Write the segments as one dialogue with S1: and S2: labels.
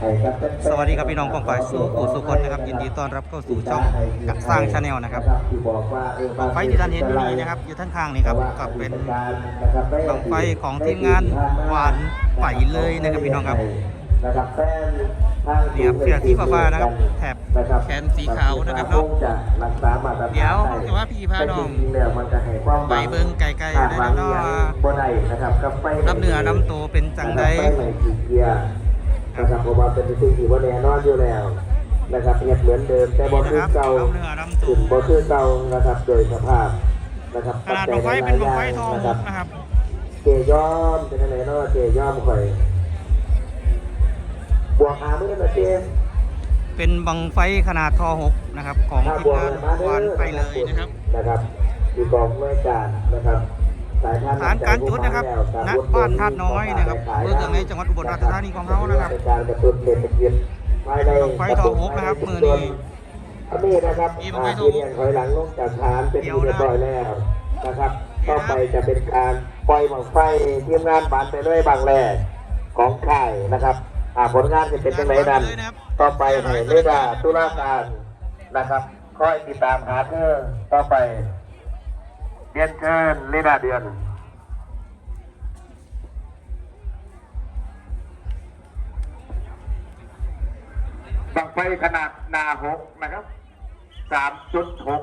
S1: สวัสดีครับพี่น้องกองฝ่ายสู่ผู้สู่คนนะครับยินดีต้อนรับเข้าสู่ช่องกัสร้างชาแนลนะครับบังไฟที่ท่านเห็นอยู่นี้นะครับอยู่ท่านข้างนี่ครับก็เป็นบังไฟของทีมงานหวานไหวเลยนะครับพี่น้องครับ
S2: นี่ครับ
S1: เสื้อสีฟ้าๆนะครับแถบแขนสีขาวนะครับเนาะเดี๋ยวแต่ว่าพี่พาน้อง
S2: แต่จริๆแล้วมันจะให้ควา
S1: ไปเบิ่งไกลๆนะครับเนาะ
S2: บ่ได้นะครับกับไฟ
S1: รับเนื้อน้ำโตเป็นจังได
S2: นะครับเพราะว่าเป็นสิ่งที่ว่าแน่นอนอยู่แล้วนะครับเงียบเหมือนเดิมแต่บ่
S1: นะ
S2: คื
S1: ค
S2: อ
S1: รับ
S2: เก่า
S1: รับเนื้อน้ำโต
S2: ถึงบ่คือเก่านะครับโดยสภาพนะครับ
S1: ขนาดบังไฟเป็นบังไฟทอง
S2: นะครับ
S1: นะครับ
S2: เจย่อมเป็นอะไรเนาะเจย่อมข่อยบวกหามือนะเจ
S1: เป็นบังไฟขนาดทอหกนะครับ ของ
S2: ถ้า
S1: ที
S2: บ
S1: ม
S2: วก
S1: งาน
S2: มา
S1: หวานไปเลยนะครับ
S2: นะครับที่กองเมื่อการนะครับสายทาน
S1: ฐานการจุดนะครับณบ้านธาตุน้อยนะครับเมืองในจังหวัดอุบลราชธานีของเขานะครับ
S2: ในการกระตุ้นเศรษฐกิจภายใน
S1: ไฟทองหกนะครับมือนี้
S2: อันนี้นะครับ
S1: มีบั้
S2: อ่าง
S1: ไฟทองหก
S2: ยืนยันถอยหลังลงจากฐานเป็น
S1: เดี๋
S2: ที่
S1: ยวนะ
S2: เรียบร้อยแล้วนะครับต่อไปจะเป็นการปล่อยบังไฟทีมงานบานไปด้วยบางแรกของค่ายนะครับอ่าผลงานจะเป็นยังไงนั้นต่อไปให้เรียกว่าตุลาการนะครับคอยติดตามหาเธอต่อไป เรียนเชิญเรดาเดือนบังไฟขนาดนาหกนะครับสามจุดหก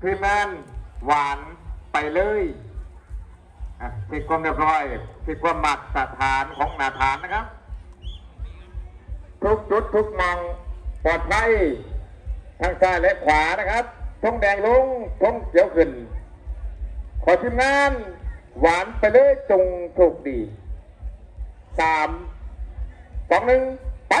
S2: พี่แมนหวานไปเลยอะผิดความเรียบร้อยผิดความหมักสถานของนาฐานนะครับ ทุกจุดทุกมองปลอดภัยทางซ้ายและขวานะครับ ทงแดงลงทงเขียวขึ้น ขอทีมงาน หวานไปเลยจงโชคดีสามสองหนึ่งไป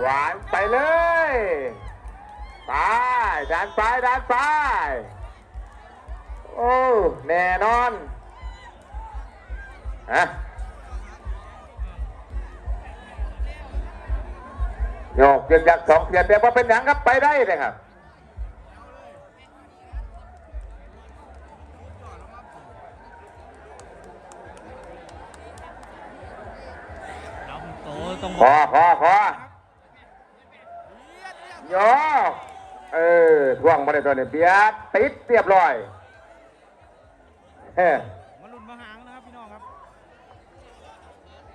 S2: หวานไปเลย ไปด้านซ้ายด้านซ้าย อ้ แน่นอนฮะโยกเพียงจากสองเพียงแต่ว่าเป็นหยังครับไปได้เลยครับ
S1: ลำโตตรง
S2: พอพอพอโยกเออท่วงมาได้ตัวนี้เปียดติดเรียบร้อย เฮ้
S1: มาลุ้นมาหางนะครับพี่น้องครับ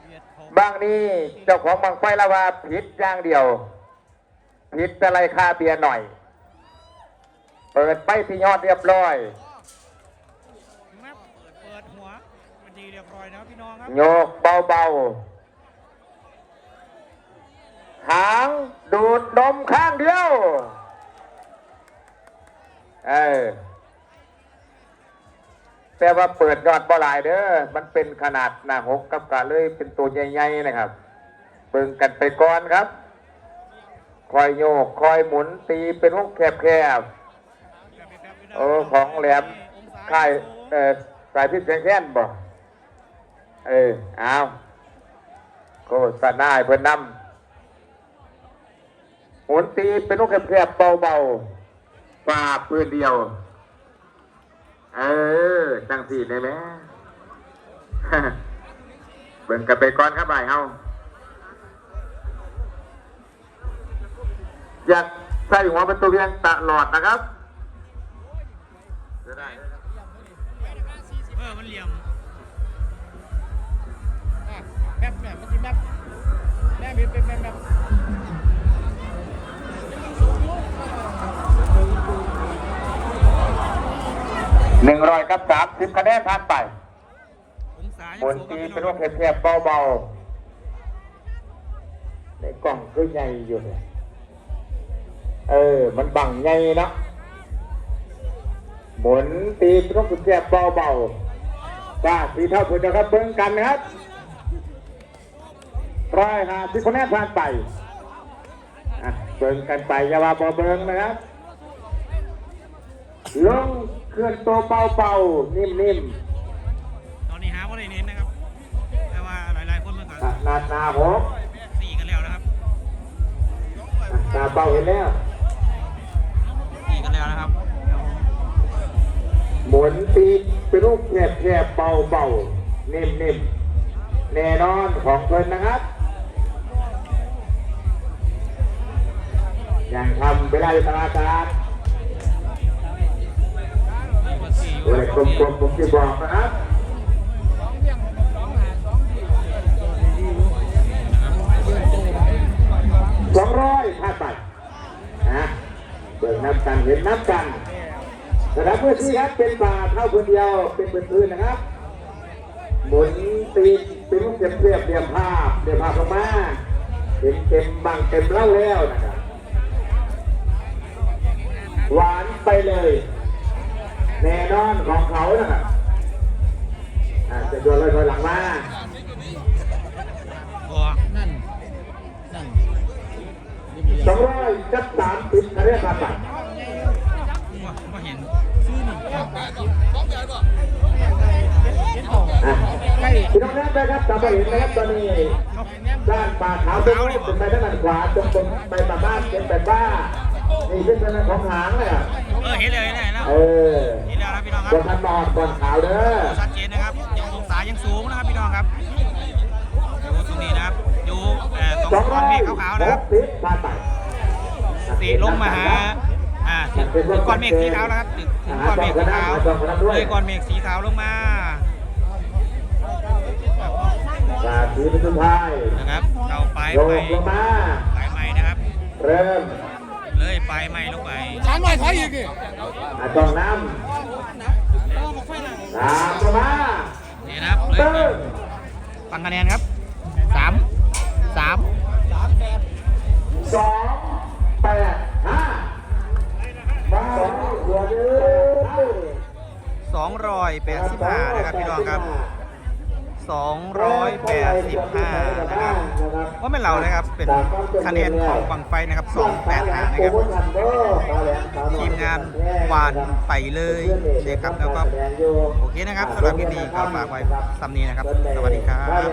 S1: เบียดเขา
S2: บางนี้เจ้าของบางไฟละว่าผิดอย่างเดียว ผิดอะไรค่าเบียร์หน่อย เปิดไปที่ยอดเรียบร้อย
S1: แมปเปิดเปิดหัวเป็นดีเรียบร้อยนะครับพี่น้องครับ
S2: โยกเบาๆ หางดูดนมข้างเดียว เออ แต่ว่าเปิดยอดบ่หลายเด้อ มันเป็นขนาดหน้าหกกับกาเลยเป็นตัวใหญ่ๆนะครับ เบิ่งกันไปก่อนครับ คอยโยกคอยหมุนตีเป็นวงแคบๆ โอ้ของแหลมค่ายเอ่อสายพิษแข้นบ่ เออเอาโฆษณาให้เพิ่นนำหมุนตีเป็นลูกแคบๆเบาๆฝ่าปืนเดียว เออจังสีได้ไหมเบิ่งกันไปก่อนครับบ่ายเฮาอยากใส่หัวป็นตัวเวียงตลอดนะครับจะได้
S1: เออมันเหลี่ยมแบบแบบมันจะแบบแม่เป็นแบบ
S2: หนึ่งร้อยกับสามสิบคะแนนผ่านไป
S1: องศา
S2: หมุนตีเป็นลูกแคบๆเบาๆ ในกล่องคือใหญ่อยู่เนี่ยเออ มันบังใหญ่เนาะหมุนตีเป็นลูกแคบเบาๆป้าสีเท่าคุณนะครับเบิ้งกันนะครับร้อยห้าสิบคะแนนผ่านไปอะเบิ้งกันไปอย่าว่าบ่เบิ้งนะครับลง เคลื่อนตัวเบาๆนิ่มๆ
S1: ตอนนี้หาว่าได้เน้นนะครับ แต่ว่าหลายๆคนมันก็
S2: ขนาดหนาหก
S1: สี่กันแล้วนะครับ
S2: ไปตาเบาเห็นแล้ว
S1: ตีกันแล้วนะครับ
S2: หมุนปีกเป็นรูปแคบแคบเบาเบานิ่มนิ่มแน่นอนของเพิ่นนะครับ อย่างทำเวลาอยู่ตลาดตลาด
S1: เบอร์สี่อยู่
S2: เวลา
S1: ค
S2: ก
S1: รับ
S2: ลมๆผมจะบอกนะครับสองร้อยผ่านไปนะเบิกนับกันเห็นนับกันระดับเพื่อที่ครับเป็นป่าเท่าคนเดียวเป็นพื้นๆนะครับหมุนตีนเป็นลูกเก็บเรียบเรียมภาพเรียมภาพลงมาเต็มเต็มบังเต็มเล่าแล้วนะครับหวานไปเลย แน่นอนของเขานะครับอ่าจะโดนเลยถอยหลังมา
S1: บัว
S2: สองร้อยจับสามสิบคะแนนผ่านไป
S1: บัวบัวเห็น
S2: อะพี่น้องแรกนะครับจำไปเห็นนะครับตอนนี้ด้านป่าขาวตรงนี้เป็นไปทางด้านขวาตรงตรงไปป่าบ้านเป็นแบบว่า นี่เป็นทางด้านของหางเลยอะ
S1: เออเห็นเลยเห็นเลยเห็นแล้ว
S2: เออ
S1: เห็นแล้วนะพี่น้องครับ
S2: บนทันนอนบนขาวเด้อ
S1: ชัดเจนนะครับยังองศายังสูงนะครับพี่น้องครับอยู่ตรงนี้นะครับอยู่เอ่อตรง
S2: สอง
S1: ก้
S2: ร้
S1: อ
S2: อนย
S1: เมฆขาวๆนะครับ
S2: หกสิบผ่านไป
S1: สีลงมาหาอ่าถึงถึงก้อนเมฆสีขาวแล้วครับถึงถึงก้อนเมฆสีขาวเลยก้อนเมฆสีขาวลงมา
S2: สาธิตเป็นสุดท้าย
S1: นะครับเราไป
S2: โย
S1: ไป
S2: กลงมา
S1: ไปใหม่นะครับ
S2: เริ่ม
S1: เลยไปใหม่ลงไป
S3: สามร้อยถอยอีกดิ
S2: อาจองน้ำตามลงมา
S1: นี่นะครับเลย
S2: ตึ้
S1: ไป
S2: ง
S1: ฟังคะแนนครับสามสาม
S2: สองแปดห้ามาหัวเดือ
S1: สองร้อยแปดสิบห้านะครับพี่น้องครับ สองร้อยแปดสิบห้านะครับว่าไม่นเราเลยครับ เป็นคะแนนของบังไฟนะครับสองแปดห้านะครับ ทีมงานหวานไปเลยนะครับ แล้วก็โอเคนะครับสำหรับคลิปนี้ก็ฝากไว้ซ้ำนี้นะครับ สวัสดี
S2: ครับ